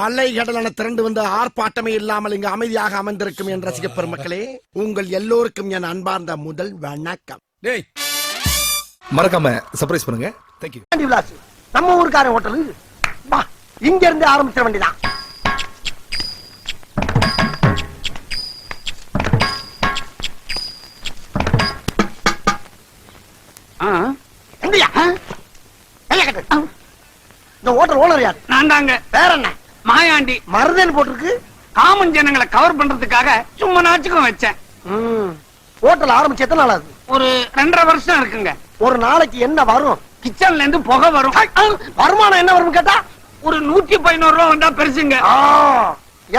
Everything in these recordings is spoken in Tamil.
அலை கடலான திரண்டு வந்து ஆர்ப்பாட்டமே இல்லாமல் இங்கு அமைதியாக அமர்ந்திருக்கும் என் ரசிக பெருமக்களே உங்கள் எல்லோருக்கும் என் அன்பார்ந்த முதல் வணக்கம். டேய். மறக்காம சர்ப்ரைஸ் பண்ணுங்க. தேங்க்யூ விலாஸ் நம்ம ஊருக்காரன் ஹோட்டலு. வா இங்க இருந்து ஆரம்பிச்சிட வேண்டியதான் இந்த ஹோட்டல் ஓனர் யார்? நான் தாங்க. வேற என்ன? மாயாண்டி மருதேன்னு போட்டிருக்கு. காமன் ஜனங்களை கவர் பண்றதுக்காக சும்மா நாச்சுக்கும் வச்சேன். ஹோட்டல் ஆரம்பிச்சு எத்தனை நாள் ஆகுது ஒரு ரெண்டரை வருஷம் இருக்குங்க. ஒரு நாளைக்கு என்ன வரும்? கிச்சன்ல இருந்து புகை வரும். வருமானம் என்ன வரும் கேட்டா? ஒரு நூத்தி பதினோரு ரூபா வந்தா பெருசுங்க.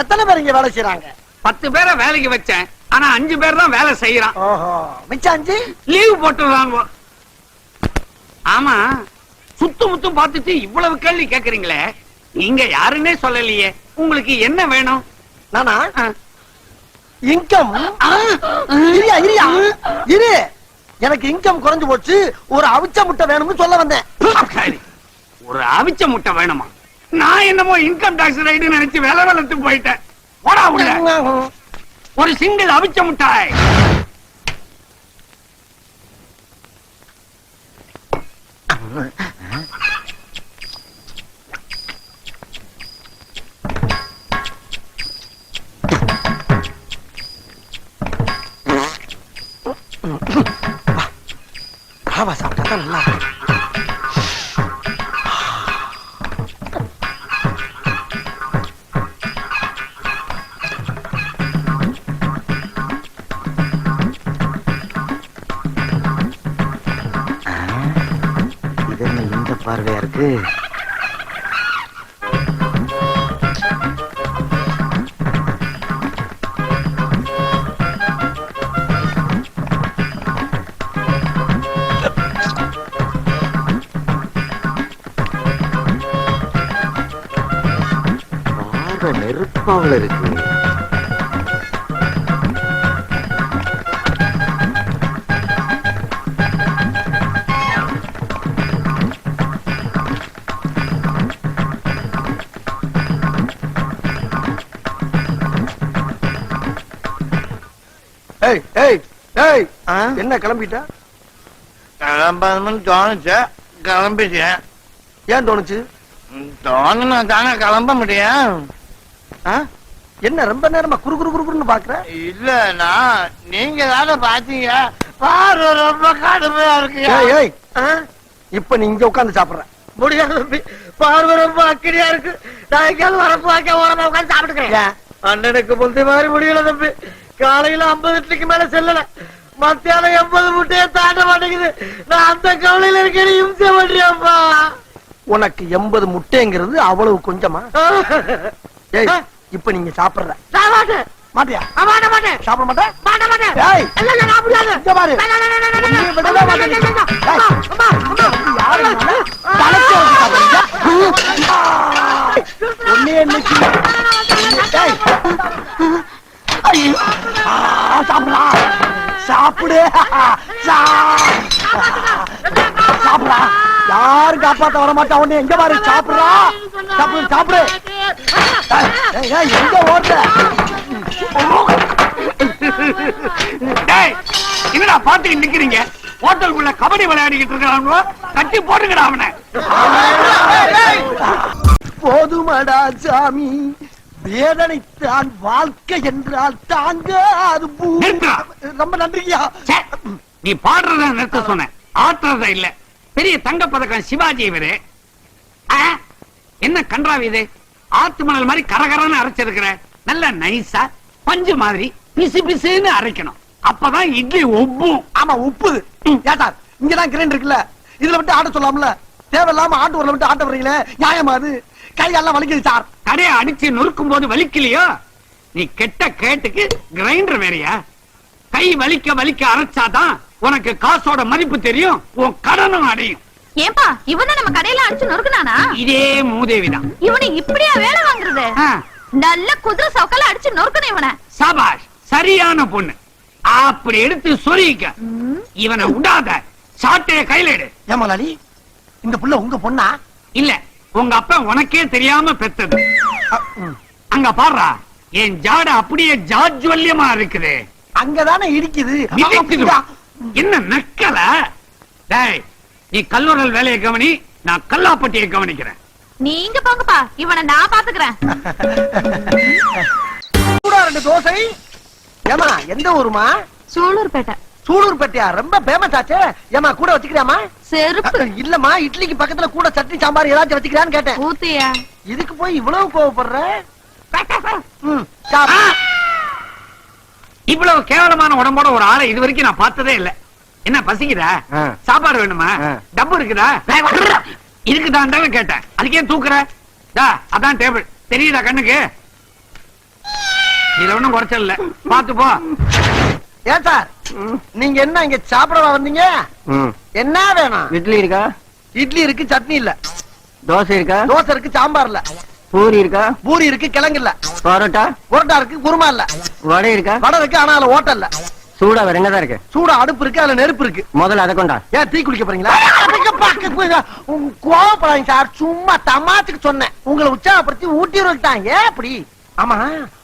எத்தனை பேர் இங்க வேலை செய்யறாங்க பத்து பேரை வேலைக்கு வச்சேன். ஆனா அஞ்சு பேர் தான் வேலை செய்யறான். மிச்சம் அஞ்சு? லீவ் போட்டுறாங்க ஆமா. சுத்து முத்து பார்த்துட்டு இவ்வளவு கேள்வி கேக்குறீங்களே. நீங்க யாருன்னே சொல்லலையே. உங்களுக்கு என்ன வேணும்? நானா. இன்கம். இரியா இரியா. இரு. எனக்கு இன்கம் குறைஞ்சு போச்சு. ஒரு அவிச்ச முட்டை வேணும்னு சொல்ல வந்தேன். ஒரு அவிச்ச முட்டை வேணுமா? நான் என்னமோ இன்கம் டாக்ஸ் ரைடு நினைச்சு வேலை வளர்த்து போயிட்டேன். போடா உள்ள. ஒரு சிங்கிள் அவிச்ச முட்டாய். ராவா பார்வையா இருக்கு? நெருப்பாவில் இருக்கு. ஏய் ஏய் ஏய் என்ன கிளம்பிட்ட? கிளம்பணும்னு தோணுச்சு கிளம்பிட்டேன் ஏன் தோணுச்சு? தோணுனா தானே கிளம்ப முடியும்? என்ன ரொம்ப நேரமா குறு குறு குறுன்னு பாக்குற? இல்ல நான் நீங்க தானே பாத்தீங்க. பாரு ரொம்ப கடுமையா இருக்கு? இப்ப நீ இங்க உட்கார்ந்து சாப்பிடுற. முடியாது தம்பி. பார்வை ரொம்ப அக்கடியா இருக்கு. நான் எங்கேயாவது வரப்பு வாக்க ஓரமா உட்காந்து சாப்பிட்டுக்கிறேன்? அண்ணனுக்கு முந்தி மாதிரி முடியல தம்பி. காலையில ஐம்பது இட்லிக்கு மேல செல்லல. மத்தியானம் எண்பது முட்டையை தாண்ட மாட்டேங்குது. நான் அந்த கவலையில இருக்கேன் இம்சை பண்றியாப்பா. உனக்கு எண்பது முட்டைங்கிறது அவ்வளவு கொஞ்சமா? ஏய் இப்ப நீங்க சாப்பிடுற மாட்டியா மாட்ட மாட்டேன் சாப்பிட மாட்டேன் மாட்ட மாட்டேன் இங்க பாரு சாப்பிடு சா- சாப்பிடுடா யாரும் காப்பாத்த வர மாட்டா. உன்னை எங்க பாரு சாப்பிடுறா? சாப்பிடு சாப்பிடு. ஏய், ஏய், எங்க ஓடுற? டேய் என்னடா பாத்துட்டு நிக்கிறீங்க? ஹோட்டலுக்குள்ள கபடி விளையாடிக்கிட்டு இருக்காங்களோ கட்டி போட்டுக்கடா அவனை. போதுமடா சாமி. வேதனைத்தான் வாழ்க்கை என்றால் தாங்க அது. ரொம்ப நன்றியா நீ பாடுறத நிறுத்த சொன்ன ஆட்டுறத இல்ல. பெரிய தங்க பதக்கம் சிவாஜி இவரு. என்ன கன்றாவி இது? ஆத்து மணல் மாதிரி கரகரன்னு அரைச்சிருக்கிற. நல்ல நைஸா பஞ்சு மாதிரி பிசு பிசுன்னு அரைக்கணும். அப்பதான் இட்லி ஒப்பும் ஆமா உப்பு. ஏட்டா இங்கதான் கிரைண்ட் இருக்குல்ல? இதுல விட்டு ஆட்ட சொல்லாமல? தேவையில்லாம ஆட்டு ஊர்ல விட்டு ஆட்ட வர்றீங்களே நியாயமா அது? கையெல்லாம் வலிக்குது சார். கடையை அடிச்சு நொறுக்கும் போது வலிக்கலையோ? நீ கெட்ட கேட்டுக்கு கிரைண்டர் வேறயா? கை வலிக்க வலிக்க அரைச்சாதான் உனக்கு காசோட மதிப்பு தெரியும் உன் கடனும் அடையும். ஏன்பா இவன நம்ம கடையில அடிச்சு நொறுக்குனானா? இதே மூதேவிதான். இவனை இப்படியா வேலை வாங்குறது? நல்ல குதிரை சவுக்கல அடிச்சு நொறுக்கணும் இவனை. சபாஷ் சரியான பொண்ணு. அப்படி எடுத்து சொருகிக்க இவனை விடாத சாட்டைய கையில எடு. ஏமாலாளி இந்த புள்ள உங்க பொண்ணா? இல்ல உங்க அப்பா உனக்கே தெரியாம பெத்தது. அங்க பாடுறா என் ஜாட அப்படியே ஜாஜ்வல்யமா இருக்குது. அங்கதானே இருக்குது. என்ன நக்கல? டேய் நீ கல்லூரல் வேலையை கவனி நான் கல்லாப்பட்டியை கவனிக்கிறேன். நீங்க போங்கப்பா இவனை நான் பாத்துக்கிறேன். சூடா ரெண்டு தோசை. ஏமா எந்த ஊருமா? சூலூர்பேட்டை. சூலூர்பேட்டையா? ரொம்ப ஃபேமஸ் ஆச்சே. ஏமா கூட வச்சுக்கிறியாமா செருப்பு. இல்லம்மா இட்லிக்கு பக்கத்துல கூட சட்னி சாம்பார் ஏதாச்சும் வச்சுக்கிறான்னு கேட்டேன். ஊத்தியா? இதுக்கு போய் இவ்வளவு கோவப்படுற. இவ்வளவு கேவலமான உடம்போட ஒரு ஆளை இது வரைக்கும் நான் பார்த்ததே இல்ல. என்ன பசிக்குதா. சாப்பாடு வேணுமா. டப்பு இருக்குதா? இருக்குதான் தானே கேட்டேன். அதுக்கே தூக்குற? டா, அதான் டேபிள். தெரியுதா கண்ணுக்கு? இதுல ஒண்ணும் குறைச்சல் பாத்து போ. ஏன் சார் நீங்க என்ன இங்க சாப்பிடவா வந்தீங்க? என்ன வேணும்? இட்லி இருக்கா? இட்லி இருக்கு சட்னி இல்ல. தோசை இருக்கா? தோசை இருக்கு சாம்பார் இல்ல. பூரி இருக்கா? பூரி இருக்கு கிழங்கு இல்ல. பரோட்டா? புரோட்டா இருக்கு குருமா இல்ல. வடை இருக்கா? வடை இருக்கு ஆனா அதுல ஓட்டல் இல்ல. சூடா வேற என்னதான் இருக்கு? சூடா அடுப்பு இருக்கு அதுல நெருப்பு இருக்கு. முதல்ல அதை கொண்டா. ஏன் டீ குடிக்க போறீங்களா? கோவப்படாதீங்க சார். சும்மா தமாத்துக்கு சொன்னேன். உங்களை உற்சாகப்படுத்தி ஊட்டி விட்டாங்க ஏன் அப்படி? ஆமா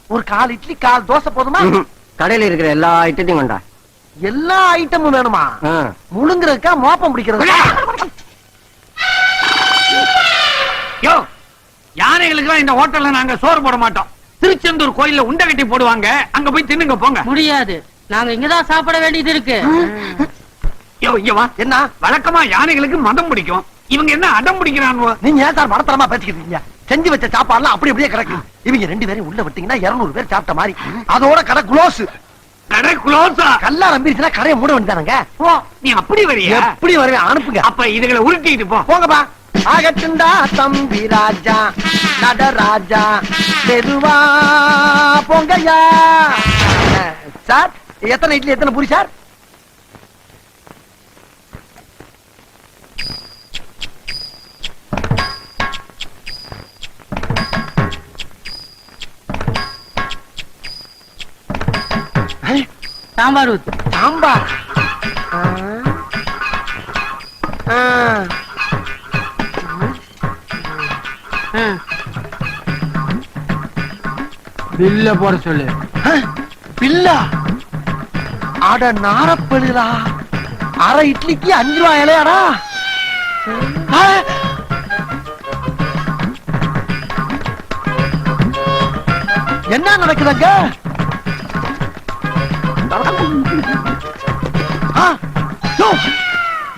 ஒரு கால் இட்லி கால் தோசை போதுமா. கடையில இருக்கிற எல்லா ஐட்டத்தையும் கொண்டா. எல்லா ஐட்டமும் வேணுமா. முழுங்குறதுக்கா மோப்பம் பிடிக்கிறது. யோ! யானைகளுக்கு இந்த ஹோட்டல்ல நாங்க சோறு போட மாட்டோம். திருச்செந்தூர் கோயில்ல உண்டை கட்டி போடுவாங்க. அங்க போய் தின்னுங்க போங்க. முடியாது. நாங்க இங்கதான் சாப்பிட வேண்டியது இருக்கு. யோ இங்க வா. என்ன? வழக்கமா யானைகளுக்கு மதம் பிடிக்கும். இவங்க என்ன அடம் பிடிக்கிறானுவோ? நீங்க ஏன் சார் மடத்தரமா பேசிக்கிட்டு இருக்கீங்க? செஞ்சு வச்ச சாப்பாடுலாம் அப்படி அப்படியே கிடக்கு. இவங்க ரெண்டு பேரும் உள்ள விட்டீங்கன்னா 200 பேர் சாப்பிட்ட மாதிரி. அதோட கடை குளோஸ். கடை குளோஸா? கல்லா நம்பிருச்சுன்னா கடையை மூட வேண்டியதானங்க? ஓ நீ அப்படி வரியா? எப்படி வருவேன்? அனுப்புங்க. அப்ப இதுகளை உருட்டிட்டு போ. போங்கப்பா. ஆகட்டுண்டா தம்பி ராஜா நடராஜா மெதுவா போங்கய்யா. அஹ், சார் எத்தனை இட்லி எத்தனை பூரி சார்? சாம்பார் சாம்பார்? பில்ல போட சொல்லு. பில்லா? அட நாரப்பழுதா அரை இட்லிக்கு அஞ்சு ரூபாய் இலையாடா. என்ன நடக்குதுங்க?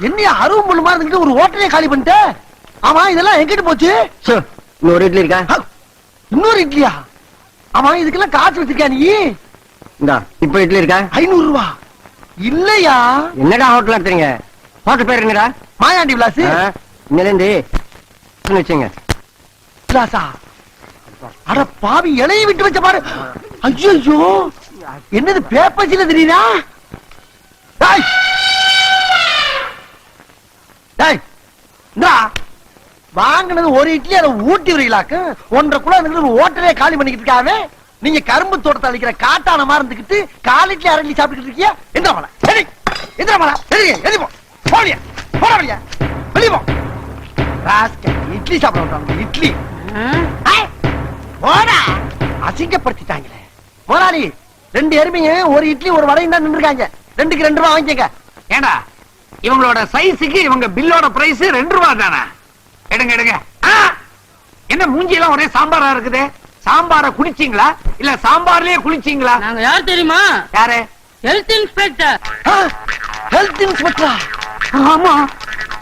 என்னையா அருவம் முள்ளு மாதிரி இருந்துட்டு ஒரு ஹோட்டலே காலி பண்ணிட்ட? ஆமா இதெல்லாம் எங்கிட்டு போச்சு? சோ, இன்னொரு இட்லி இருக்கா? இன்னொரு இட்லியா? ஆமா இதுக்கெல்லாம் காசு வச்சிருக்கியா நீ? இந்தா இப்ப இட்லி இருக்கா? ஐநூறு ரூபா இல்லையா? என்னடா ஹோட்டல் நடத்துறீங்க ஹோட்டல் பேர் என்னடா? மாயாண்டி விலாஸ் இருந்து வச்சுங்க. விலாசா? அட பாவி இலையை விட்டு வச்ச பாரு. ஐயோ என்னது பேப்பர்ஸ்ல தெரியுதா? டேய். டேய். இந்தா. வாங்கினது ஒரு இட்லி அதை ஊட்டி வரீங்களாக்கு ஒன்றரை கூட இருந்துட்டு ஒரு ஹோட்டலே காலி பண்ணிக்கிட்டு இருக்காவே? நீங்க கரும்பு தோட்டத்தை அழிக்கிற காட்டான மாதிரி இருந்துக்கிட்டு கால் இட்லி அரை இட்லி சாப்பிட்டுக்கிட்டு இருக்கியா? எந்திர மலை சரி. எந்திர மலை சரி எதி போ போடியா போட வழியா. வெளிய போ. இட்லி சாப்பிட விட்டாங்க இட்லி. போடா. அசிங்கப்படுத்திட்டாங்களே. முதலாளி ரெண்டு எருமைங்க ஒரு இட்லி ஒரு வடையும் தான் நின்றுருக்காங்க. ரெண்டுக்கு ரெண்டு ரூபா வாங்கிக்கங்க. ஏண்டா? இவங்களோட சைஸுக்கு இவங்க பில்லோட பிரைஸ் ரெண்டு ரூபா தானே? எடுங்க எடுங்க. ஆ! என்ன மூஞ்சி எல்லாம் ஒரே சாம்பாரா இருக்குது? சாம்பார குடிச்சீங்களா இல்ல சாம்பார்லயே குளிச்சீங்களா? நாங்க யார் தெரியுமா? யாரு? ஹெல்த் இன்ஸ்பெக்டர் ஹெல்த் இன்ஸ்பெக்டரா ஆமா.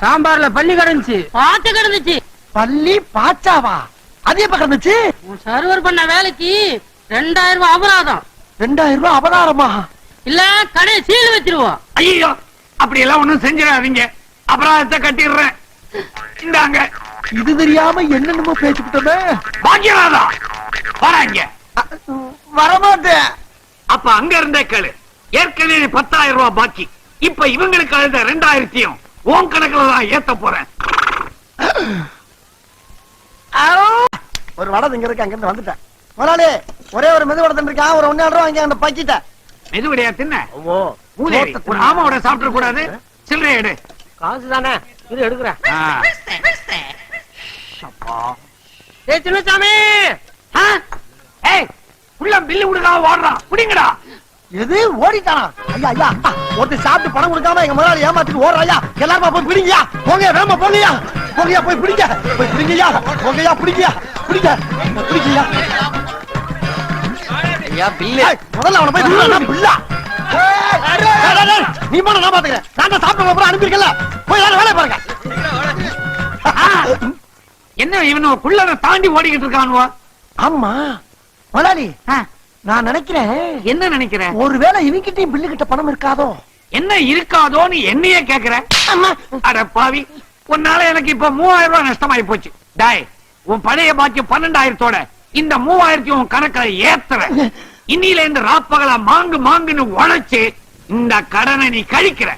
சாம்பார்ல பள்ளி கிடந்துச்சு. பார்த்து கிடந்துச்சு. பள்ளி பாச்சாவா? அது எப்ப கிடந்துச்சு? உன் சர்வர் பண்ண வேலைக்கு ரெண்டாயிரம் ரூபாய் அபராதம். ரெண்டாயிரம் ரூபாய் அபதாரமா இல்ல கடையை சீல் வச்சிருவோம். ஐயோ அப்படி எல்லாம் ஒண்ணும் செஞ்சிடாதீங்க. அபராதத்தை கட்டிடுறேன். இந்தாங்க. இது தெரியாம என்னென்னமோ பேசிக்கிட்டோமே. பாக்கியராதா வராங்க வரமாட்டேன். அப்ப அங்க இருந்தே கேளு. ஏற்கனவே பத்தாயிரம் ரூபாய் பாக்கி. இப்ப இவங்களுக்கு அழுத ரெண்டாயிரத்தையும் உன் கணக்குல தான் ஏத்த போறேன். ஒரு வடை இங்க இருக்கு அங்க இருந்து வந்துட்டேன். முதலாளி ஒரே ஒரு மெது வடை இருக்கா ஒரு ஒன்னு ரூபா வாங்கி அந்த பக்கிட்ட. மெதுவடையா தின்ன? ஓ மூதேவி ஒரு ஆமாவோட சாப்பிட கூடாது சில்லறை எடு. காசு தானே? இது எடுக்கிறேன் ஆ. ஏ சின்னசாமி! ஆ, பில்லு கொடுக்காம ஓடுறான் புடிங்கடா. எது? ஓடிட்டானா? ஐயா ஐயா. ஒருத்தர் சாப்பிட்டு பணம் கொடுக்காம எங்க முதலாளி ஏமாத்திட்டு ஓடுறாயா எல்லாரும் போய் பிடிங்கயா போங்க வேமா போங்கயா போங்கயா போய் பிடிங்க. போய் பிடிங்கயா போங்கயா பிடிங்கயா பிடிங்க. பிடிங்கயா ஏய், முதல்ல அவனை போய். ஏய், டேய், டேய், நீ போன நான் பாத்துக்கிறேன். நான் தான் சாப்பிட்டு அப்புறம் அனுப்பியிருக்கல போய் எல்லாரும் வேலையை பாருங்க. இவனு குள்ளத தாண்டி ஓடிக்கிட்டு இருக்கானுவா? ஆமா. முதலாளி ஆ, நான் நினைக்கிறேன் என்ன நினைக்கிற? ஒருவேளை இவங்கிட்டயும் பில்லு கிட்ட பணம் இருக்காதோ? என்ன இருக்காதோன்னு என்னையே அட பாவி உன்னால எனக்கு இப்ப மூவாயிரம் ரூபாய் நஷ்டமாயி போச்சு. டாய் உன் பழைய பாக்கி பன்னெண்டாயிரத்தோட இந்த மூவாயிரத்தி உன் கணக்குல ஏத்துற. இன்னில இருந்து ராப்பகலா மாங்கு மாங்குன்னு உழைச்சு இந்த கடனை நீ கழிக்கிற.